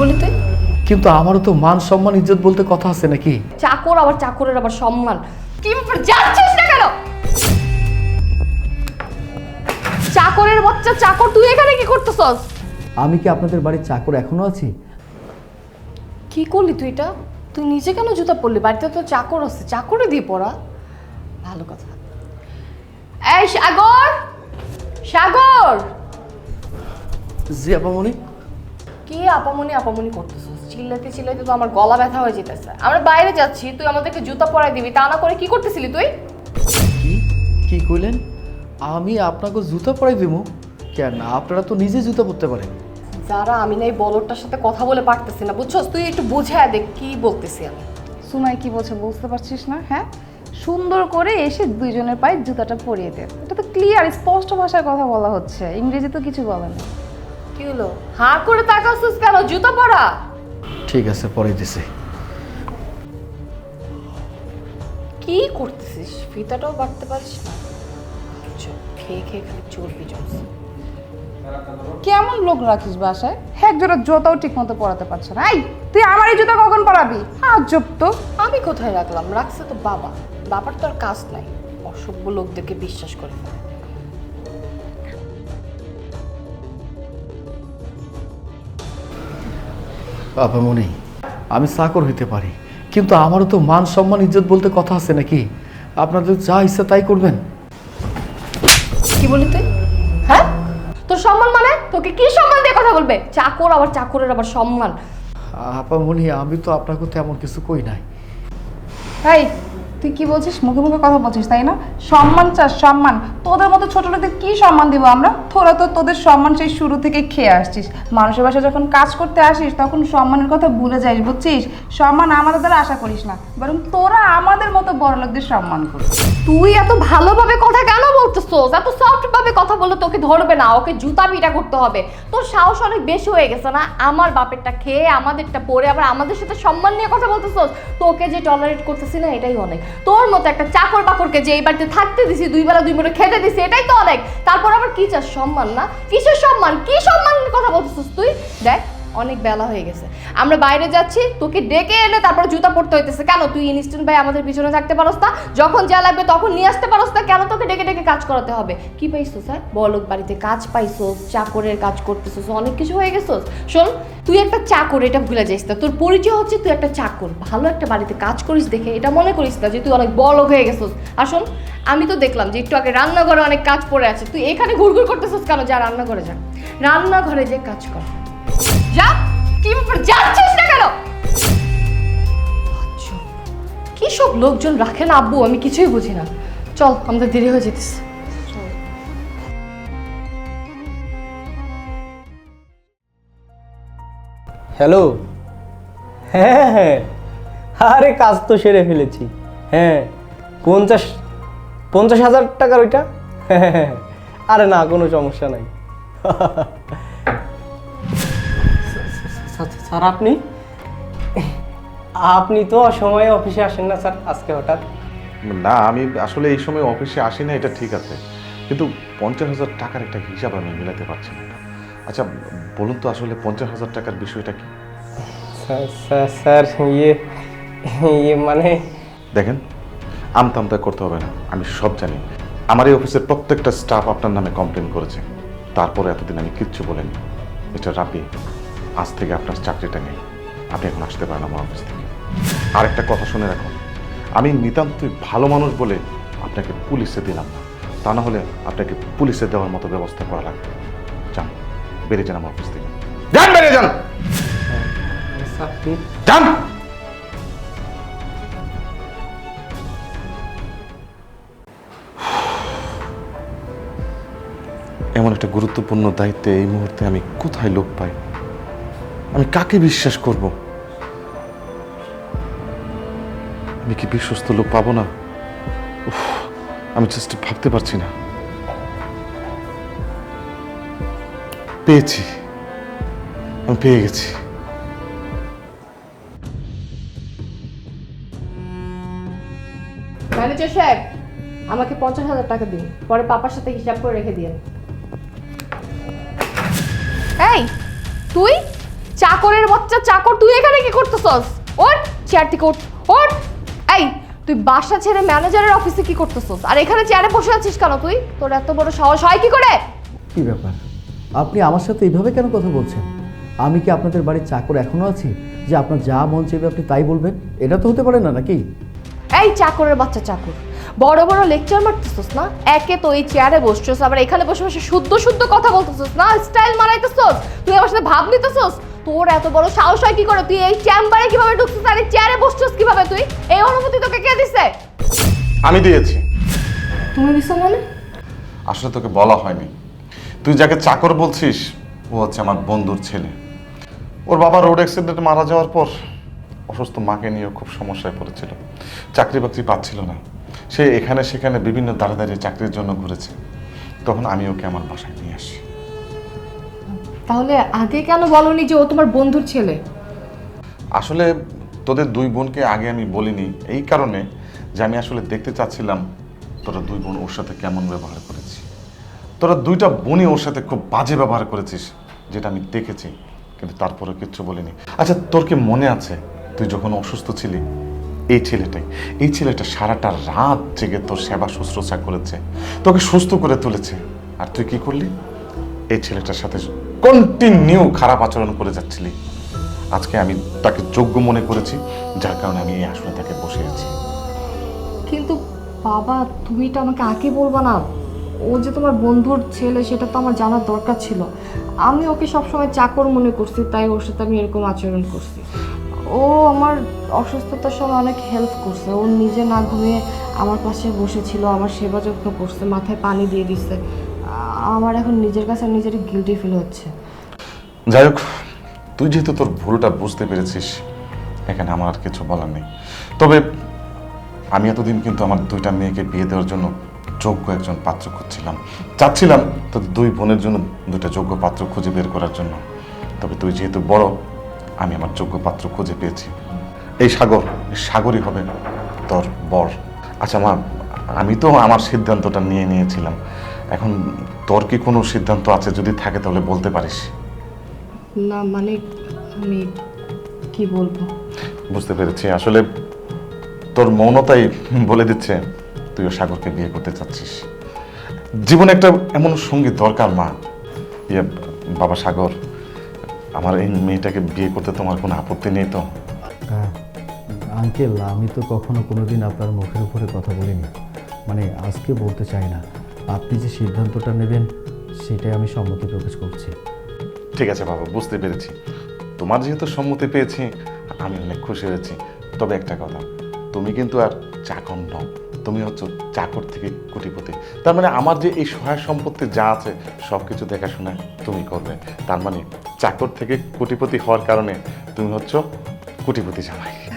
বলি তুই? কিন্তু আমারও তো মান সম্মান ইজ্জত বলতে কথা আছে নাকি? চাকর আবার চাকরের আবার সম্মান। কি ব্যাপার যাচ্ছিস না কেন? চাকরের বাচ্চা চাকর তুই এখানে কি করতেছস? আমি কি আপনাদের বাড়ির চাকর এখনও আছি? কি করলি তুই এটা? তুই নিজে কেন জুতা পরলি? বাড়িতে তো চাকর আছে চাকরে দিয়ে পড়া। ভালো কথা। এই সাগর! সাগর! জি আপামনি কি আপামনি আপামনি করতেছিস? চিল্লাতে চিল্লাতে তো আমার গলা ব্যথা হয়ে যেতেছে। আমরা বাইরে যাচ্ছি তুই আমাদেরকে জুতা পরাই দিবি। তা না করে কি করতেছিলি তুই? কি? কি কইলেন? আমি আপনাকে জুতা পরাই দিব? কেন? আপনারা তো নিজে জুতা পরতে পারেন। যারা আমি না এই বলরটার সাথে কথা বলে পারতেছি না বুঝছস? তুই একটু বুঝে দেখ কি বলতেছি আমি। সুমাই কি বলছে বুঝতে পারছিস না হ্যাঁ? সুন্দর করে এসে দুইজনের পায়ে জুতাটা পরিয়ে দে। এটা তো ক্লিয়ার স্পষ্ট ভাষায় কথা বলা হচ্ছে। ইংরেজি তো কিছু বলে না। হলো হাঁ করে তাকাচ্ছিস কেন? জুতা পরা। ঠিক আছে পরে দিছি। কি করতেছিস? ফিতাটাও বাড়তে পারিস না। খেয়ে খেয়ে খালি চর্বি জমছে। কেমন লোক রাখিস বাসায়? এক জোড়া জুতাও ঠিক মতো পরাতে পারছে না। এই তুই আমার এই জুতা কখন পরাবি? আজব তো। আমি কোথায় রাখলাম? রাখছে তো বাবা। বাবার তো আর কাজ নাই। অসভ্য লোকদেরকে বিশ্বাস করে ফেলে। আপামনি আমি চাকর হইতে পারি কিন্তু আমারও তো মান সম্মান ইজ্জত বলতে কথা আছে নাকি? আপনাদের যা ইচ্ছা তাই করবেন। কি বলি তুই? হ্যাঁ? তোর সম্মান মানে? তোকে কি সম্মান দিয়ে কথা বলবে? চাকর আবার চাকরের আবার সম্মান। আপা মনি আমি তো আপনাকে তেমন কিছু কই নাই। এই তুই কি বলছিস? মুখে মুখে কথা বলছিস, তাই না? সম্মান চাস, সম্মান। তোদের মতো ছোট লোকদের কি সম্মান দিব আমরা? তোরা তো তোদের সম্মান সেই শুরু থেকে খেয়ে আসছিস। মানুষের বাসায় যখন কাজ করতে আসিস, তখন সম্মানের কথা ভুলে যাইস বুঝছিস? সম্মান আমাদের দ্বারা আশা করিস না, বরং তোরা আমাদের মতো বড় লোকদের সম্মান করিস তুই এত ভালোভাবে কথা কেন বলতেছোস এত সফট ভাবে কথা বললে তোকে ধরবে না, ওকে জুতা পিটা করতে হবে। তোর সাহস অনেক বেশি হয়ে গেছে না? আমার বাপেরটা খেয়ে আমাদেরটা পরে আবার আমাদের সাথে সম্মান নিয়ে কথা বলতেছোস তোকে যে টলারেট করতেছি না, এটাই অনেক। তোর মতো একটা চাকর বাকরকে যে এই বাড়িতে থাকতে দিছি, দুই বেলা দুই বেলা খেতে দিছি, এটাই তো অনেক। তারপর আবার কি চাস সম্মান না? কিসের সম্মান? কি সম্মান কথা বলতেছিস তুই? দেখ অনেক বেলা হয়ে গেছে। আমরা বাইরে যাচ্ছি, তোকে ডেকে এনে তারপর জুতা পড়তে হইতেছে। কেন? তুই ইনস্ট্যান্ট ভাই আমাদের পিছনে থাকতে পারস না। যখন যা লাগবে তখন নিয়ে আসতে পারস না। কেন তোকে ডেকে ডেকে কাজ করাতে হবে? কি পাইছো স্যার? বলক বাড়িতে কাজ পাইছোস চাকরের কাজ করতেছিস, অনেক কিছু হয়ে গেছোস। শোন, তুই একটা চাকর, এটা ভুলে যাইস না। তোর পরিচয় হচ্ছে তুই একটা চাকর। ভালো একটা বাড়িতে কাজ করিস দেখে। এটা মনে করিস না যে তুই অনেক বড় হয়ে গেছিস। আসুন আমি তো দেখলাম যে একটু আগে রান্নাঘরে অনেক কাজ পড়ে আছে। তুই এখানে ঘুরঘুর করতেছিস কেন? যা রান্নাঘরে যা। রান্নাঘরে যে কাজ কর। আচ্ছা, কি সব লোকজন রাখে না আব্বু আমি কিছুই বুঝি না। চল আমাদের দেরি হয়ে যেতেছে। হ্যালো? হ্যাঁ হ্যাঁ। আরে কাজ তো সেরে ফেলেছি। হ্যাঁ পঞ্চাশ পঞ্চাশ হাজার টাকার ওইটা? হ্যাঁ হ্যাঁ, আরে না কোনো সমস্যা নাই। স্যার- আপনি? আপনি তো অসময়ে অফিসে আসেন না স্যার আজকে হঠাৎ। না আমি আসলে এই সময় অফিসে আসি না এটা ঠিক আছে। কিন্তু পঞ্চাশ হাজার টাকার একটা হিসাব আমি মিলাতে পারছি না। আচ্ছা বলুন তো আসলে পঞ্চাশ হাজার টাকার বিষয়টা কি? স্যার- স্যার স্যার ইয়ে ইয়ে মানে? দেখেন আমতা আমতা করতে হবে না আমি সব জানি। আমার এই অফিসের প্রত্যেকটা স্টাফ আপনার নামে কমপ্লেন করেছে। তারপরে এতদিন আমি কিচ্ছু বলিনি। মিস্টার রাপি আজ থেকে আপনার চাকরিটা নেই। আপনি এখন আসতে পারেন আমার অফিস থেকে। আরেকটা কথা শুনে রাখুন, আমি নিতান্তই ভালো মানুষ বলে আপনাকে পুলিশে দিলাম না। তা না হলে আপনাকে পুলিশে দেওয়ার মতো ব্যবস্থা করা লাগবে। যান, বেরিয়ে যান আমার অফিস থেকে। যান, বেরিয়ে যান! যান! এমন একটা গুরুত্বপূর্ণ দায়িত্বে এই মুহূর্তে আমি কোথায় লোক পাই? আমি কাকে বিশ্বাস করব? আমি কি বিশ্বস্ত লোক পাবো না? উফ, আমি জাস্ট ভাবতে পারছি না। পেয়েছি। আমি পেয়ে গেছি। ম্যানেজার সাহেব আমাকে পঞ্চাশ হাজার টাকা দিন। পরে পাপার সাথে হিসাব করে রেখে দিন এই তুই? চাকরের বাচ্চা চাকর তুই এখানে কি করতেছস? ওর চেয়ার থেকে ওঠ ওঠ। এই তুই বাসা ছেড়ে ম্যানেজারের অফিসে কি করতেছস? আর এখানে চেয়ারে বসে আছিস কেন তুই? তোর এত বড় সাহস হয় কি করে? কি ব্যাপার? আপনি আমার সাথে এইভাবে কেন কথা বলছেন? আমি কি আপনাদের বাড়ির চাকর এখনও আছি? যে আপনার যা মন চাইবে আপনি তাই বলবেন? এটা তো হতে পারে না নাকি? এই চাকরের বাচ্চা চাকর। বড় বড় লেকচার মারতেছস না? একে তো এই চেয়ারে বসছস আবার এখানে বসে বসে শুদ্ধ শুদ্ধ কথা বলতেছস না? স্টাইল মারাইতেছস? তুই আমার সাথে ভাব নিতেছস? তোর এত বড় সাহস হয় কি করে? তুই এই চেম্বারে কীভাবে ঢুকছিস? আর এই চেয়ারে বসছস কীভাবে তুই? এই অনুমতি তোকে কে দিছে? আমি দিয়েছি। তুমি দিছো মানে? আসলে তোকে বলা হয়নি। তুই যাকে চাকর বলছিস ও হচ্ছে আমার বন্ধুর ছেলে। ওর বাবা রোড অ্যাক্সিডেন্টে মারা যাওয়ার পর অসুস্থ মাকে নিয়ে খুব সমস্যায় পড়েছিল। চাকরি বাকরি পাচ্ছিল না। সে এখানে সেখানে বিভিন্ন দাঁড়িয়ে দাঁড়িয়ে চাকরির জন্য ঘুরেছে। তখন আমি ওকে আমার বাসায় নিয়ে আসি। তাহলে আগে কেন বলনি যে ও তোমার বন্ধুর ছেলে? আসলে তোদের দুই বোনকে আগে আমি বলিনি, এই কারণে যে আমি আসলে দেখতে চাচ্ছিলাম তোরা দুই বোন ওর সাথে কেমন ব্যবহার করেছি। তোরা দুইটা বোনই ওর সাথে খুব বাজে ব্যবহার করেছিস, যেটা আমি দেখেছি, কিন্তু তারপরে কিচ্ছু বলিনি। আচ্ছা তোর কি মনে আছে তুই যখন অসুস্থ ছিলি, এই ছেলেটাই, এই ছেলেটা সারাটা রাত জেগে তোর সেবা শুশ্রূষা করেছে, তোকে সুস্থ করে তুলেছে, আর তুই কি করলি? এই ছেলেটার সাথে কন্টিনিউ খারাপ আচরণ করে যাচ্ছিলি। আজকে আমি তাকে যোগ্য মনে করেছি, যার কারণে আমি এই আসনে তাকে বসে আছি। কিন্তু বাবা, তুমি তো আমাকে আগে বলবা না। ও যে তোমার বন্ধুর ছেলে, সেটা তো আমার জানার দরকার ছিল। আমি ওকে সবসময় চাকর মনে করছি, তাই ওর সাথে আমি এরকম আচরণ করছি। ও আমার অসুস্থতার সময় অনেক হেল্প করছে। ও নিজে না ঘুমিয়ে আমার পাশে বসেছিল, আমার সেবা যত্ন করছে, মাথায় পানি দিয়ে দিচ্ছে আ- আমার এখন নিজের কাছে নিজের গিলটি ফিল হচ্ছে। যাই হোক, তুই যেহেতু তোর ভুলটা বুঝতে পেরেছিস, এখানে আমার আর কিছু বলার নেই। তবে আমি এতদিন কিন্তু আমার দুইটা মেয়েকে বিয়ে দেওয়ার জন্য যোগ্য একজন পাত্র খুঁজছিলাম। চাচ্ছিলাম তোদের দুই বোনের জন্য দুইটা যোগ্য পাত্র খুঁজে বের করার জন্য। তবে তুই যেহেতু বড়, আমি আমার যোগ্য পাত্র খুঁজে পেয়েছি। এই সাগর সাগরই হবে তোর বর। আচ্ছা মা, আমি তো আমার সিদ্ধান্তটা নিয়ে নিয়েছিলাম। এখন তোর কি কোনো সিদ্ধান্ত আছে যদি থাকে তাহলে বলতে পারিস? না মানে আমি কি বলব? বুঝতে পেরেছি। আসলে তোর মৌনতাই বলে দিচ্ছে তুইও সাগরকে বিয়ে করতে চাচ্ছিস। জীবনে একটা এমন সঙ্গী দরকার মা। ইয়ে বাবা সাগর আমার এই মেয়েটাকে বিয়ে করতে তোমার কোনো আপত্তি নেই তো? আঙ্কেল আমি তো কখনো কোনোদিন আপনার মুখের উপরে কথা বলিনি। মানে আজকে বলতে চাই না। আপনি যে সিদ্ধান্তটা নেবেন, সেটাই আমি সম্মতি প্রকাশ করছি। ঠিক আছে বাবা, বুঝতে পেরেছি। তোমার যেহেতু সম্মতি পেয়েছি, আমি অনেক খুশি হয়েছি। তবে একটা কথা, তুমি কিন্তু আর চাকর নও, তুমি হচ্ছে চাকর থেকে কোটিপতি। তার মানে আমার যে এই সহায় সম্পত্তি যা আছে সব কিছু দেখাশোনা তুমি করবে। তার মানে চাকর থেকে কোটিপতি হওয়ার কারণে তুমি হচ্ছ কোটিপতি জামাই।